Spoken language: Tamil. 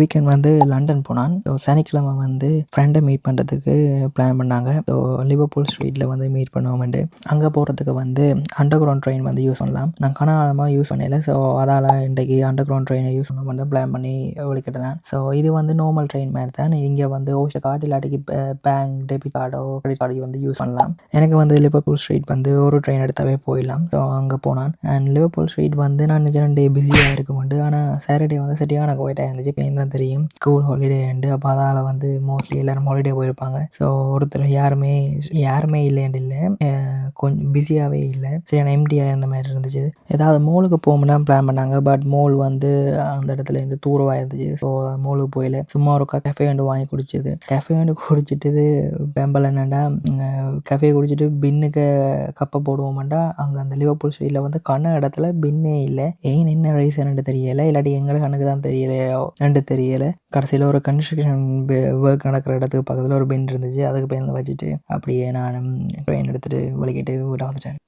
வீக்கெண்ட் வந்து லண்டன் போனான். ஸோ சனிக்கிழமை வந்து ஃப்ரெண்டை மீட் பண்ணுறதுக்கு பிளான் பண்ணாங்க. ஸோ லிவர்பூல் ஸ்ட்ரீட்டில் வந்து மீட் பண்ணுவோம்ட்டு அங்கே போகிறதுக்கு வந்து அண்டர் கிரவுண்ட் ட்ரெயின் வந்து யூஸ் பண்ணலாம். நான் கனகாலமாக யூஸ் பண்ணல. ஸோ அதால் இன்றைக்கி அண்டர் கிரவுண்ட் ட்ரெயினை யூஸ் பண்ண மட்டும் பிளான் பண்ணி வெளிக்கிட்டேன் ஸோ இது வந்து நார்மல் ட்ரெயின் மாதிரி தான். இங்கே வந்து ஓஷ கார்டு இல்லாட்டிக்கு பேங்க் டெபிட் கார்டோ கிரெடிட் கார்டு வந்து யூஸ் பண்ணலாம். எனக்கு வந்து லிவர்பூல் ஸ்ட்ரீட் வந்து ஒரு ட்ரெயின் எடுத்தாவே போயிடலாம். ஸோ அங்கே போனான். அண்ட் லிவர்பூல் ஸ்ட்ரீட் வந்து நான் நிஜம் டே பிஸியாக இருக்குமெண்டு ஆனால் சாட்டர்டே வந்து சரியான கோயிட்டாக இருந்துச்சு. இப்போ தான் தெரியும்? ஸ்கூல் ஹாலிடே உண்டு அப்போ அதால் வந்து மோஸ்ட்லி எல்லோரும் ஹாலிடே போயிருப்பாங்க. ஸோ ஒருத்தர் யாருமே யாருமே இல்லைன்னு இல்லை. கொஞ்சம் பிஸியாகவே இல்லை. சரியான எம்டியாக இருந்த மாதிரி இருந்துச்சு. ஏதாவது மோலுக்கு போகணும்னா பிளான் பண்ணாங்க. பட் மோல் வந்து அந்த இடத்துல இருந்து தூரவாக இருந்துச்சு. ஸோ மோலுக்கு போயில சும்மா ஒரு கஃபே வந்து வாங்கி குடிச்சது. கஃபே வந்து குடிச்சிட்டு பெம்பல் என்னென்னா கஃபே குடிச்சிட்டு பின்னுக்கு கப்பை போடுவோம்டா அங்கே அந்த லிவர்பூல் ஸ்ட்ரீட்டில் வந்து கண்ண இடத்துல பின்னே இல்லை. ஏன் என்ன ரைஸ் ரீசன் தெரியலை. இல்லாட்டி எங்களுக்கு கணக்கு தான் தெரியலையோ? ரெண்டு தெரியலை. கடைசியில் ஒரு கன்ஸ்ட்ரக்ஷன் ஒர்க் நடக்கிற இடத்துக்கு பக்கத்தில் ஒரு பென் இருந்துச்சு. அதுக்கு பேருந்து வச்சுட்டு அப்படியே நான் ட்ரெயின் எடுத்துகிட்டு வலிக்கிட்டு விட வந்துட்டேன்.